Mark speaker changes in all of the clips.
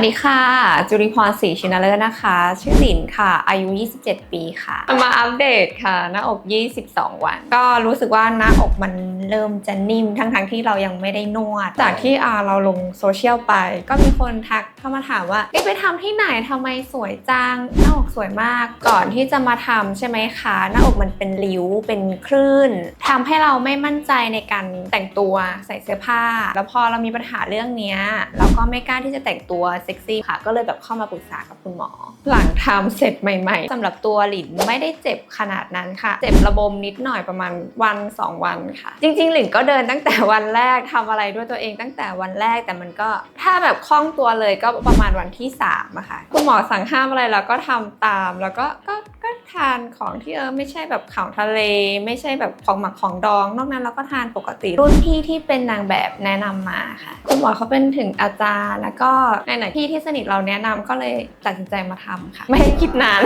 Speaker 1: วัสดีค่ะ จุริพรศรีชินเลอร์นะคะ ชื่อหลินค่ะ อายุ 27 ปีค่ะ มาอัปเดตค่ะ หน้าอก 22 วัน ก็รู้สึกว่าหน้าอกมันเริ่มจะนิ่มทั้งๆที่เรายังไม่ได้นวด จากที่อ่าเราลงโซเชียลไป ก็มีคนทักเข้ามาถามว่าเอ๊ะไปทำที่ไหนทำไมสวยจังหน้าอกสวยมาก ก่อนที่จะมาทำใช่ไหมคะหน้าอกมันเป็นริ้วเป็นคลื่นทำให้เราไม่มั่นใจในการแต่งตัวใส่เสื้อผ้า แล้วพอเรามีปัญหาเรื่องเนี้ยเราก็ไม่กล้าที่จะแต่งตัวเซ็กซี่ค่ะ ก็เลยแบบเข้ามาปรึกษากับคุณหมอ หลังทำเสร็จใหม่ ๆสำหรับตัวหลินไม่ได้เจ็บขนาดนั้นค่ะ เจ็บระบมนิดหน่อยประมาณวัน 2 วันค่ะ จริง ๆ หลินก็เดินตั้งแต่วันแรกทำอะไรด้วยตัวเองตั้งแต่วันแรกแต่มันก็ถ้าแบบคล่องตัวเลยก็ประมาณวันที่3อะค่ะคุณหมอสั่งห้ามอะไรเราก็ทำตามแล้วก็ก็ก็ ทานของที่เออไม่ใช่แบบของทะเล ไม่ใช่แบบของหมักของดอง นอกนั้นเราก็ทานปกติ รุ่นพี่ที่เป็นนางแบบแนะนำมาค่ะคุณหมอเขาเป็นถึงอาจารย์ แล้วก็ไหนพี่ที่สนิทเราแนะนำก็เลยตัดสินใจมาทำค่ะ ไม่คิดนาน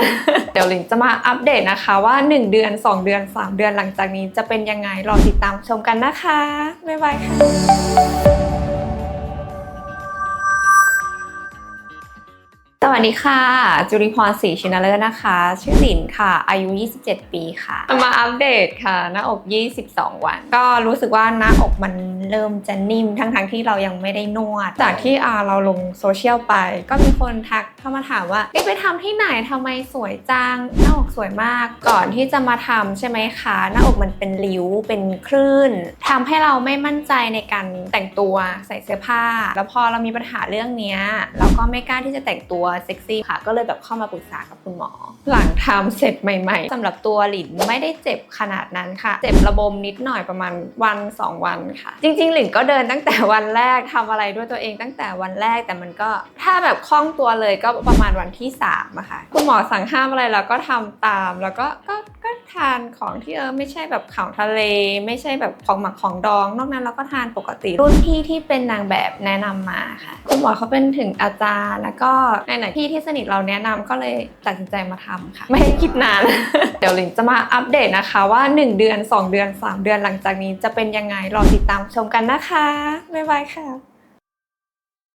Speaker 1: เดี๋ยวลิงจะมาอัปเดตนะคะว่า 1 เดือน 2 เดือน 3 เดือนหลังจากนี้จะเป็นยังไงรอติดตามชมกันนะคะบ๊ายบายค่ะ วัสดีค่ะ จุริพรศรีชินเลอร์นะคะ ชื่อหลินค่ะ อายุ 27 ปีค่ะ มาอัปเดตค่ะ หน้าอก 22 วัน ก็รู้สึกว่าหน้าอกมันเริ่มจะนิ่มทั้งๆที่เรายังไม่ได้นวด จากที่อ่าเราลงโซเชียลไป ก็มีคนทักเข้ามาถามว่าเอ๊ะไปทำที่ไหนทำไมสวยจัง หน้าอกสวยมาก ก่อนที่จะมาทำใช่ไหมคะ หน้าอกมันเป็นริ้ว เป็นคลื่นทำให้เราไม่มั่นใจในการแต่งตัวใส่เสื้อผ้า แล้วพอเรามีปัญหาเรื่องเนี้ยเราก็ไม่กล้าที่จะแต่งตัวเซ็กซี่ค่ะ ก็เลยแบบเข้ามาปรึกษากับคุณหมอ หลังทำเสร็จใหม่ ๆสำหรับตัวหลินไม่ได้เจ็บขนาดนั้นค่ะ เจ็บระบมนิดหน่อยประมาณวัน 2 วันค่ะ จริง ๆ หลินก็เดินตั้งแต่วันแรกทำอะไรด้วยตัวเองตั้งแต่วันแรกแต่มันก็ถ้าแบบคล่องตัวเลยก็ประมาณวันที่3อะค่ะคุณหมอสั่งห้ามอะไรเราก็ทำตามแล้วก็ก็ก็ ทานของที่เออไม่ใช่แบบของทะเล ไม่ใช่แบบของหมักของดอง นอกนั้นเราก็ทานปกติ รุ่นพี่ที่เป็นนางแบบแนะนำมาค่ะคุณหมอเขาเป็นถึงอาจารย์ แล้วก็ไหนๆพี่ที่สนิทเราแนะนำก็เลยตัดสินใจมาทำค่ะ ไม่ให้คิดนาน เดี๋ยวลิงจะมาอัปเดตนะคะว่า 1 เดือน 2 เดือน 3 เดือนหลังจากนี้จะเป็นยังไงรอติดตามชมกันนะคะบ๊ายบายค่ะ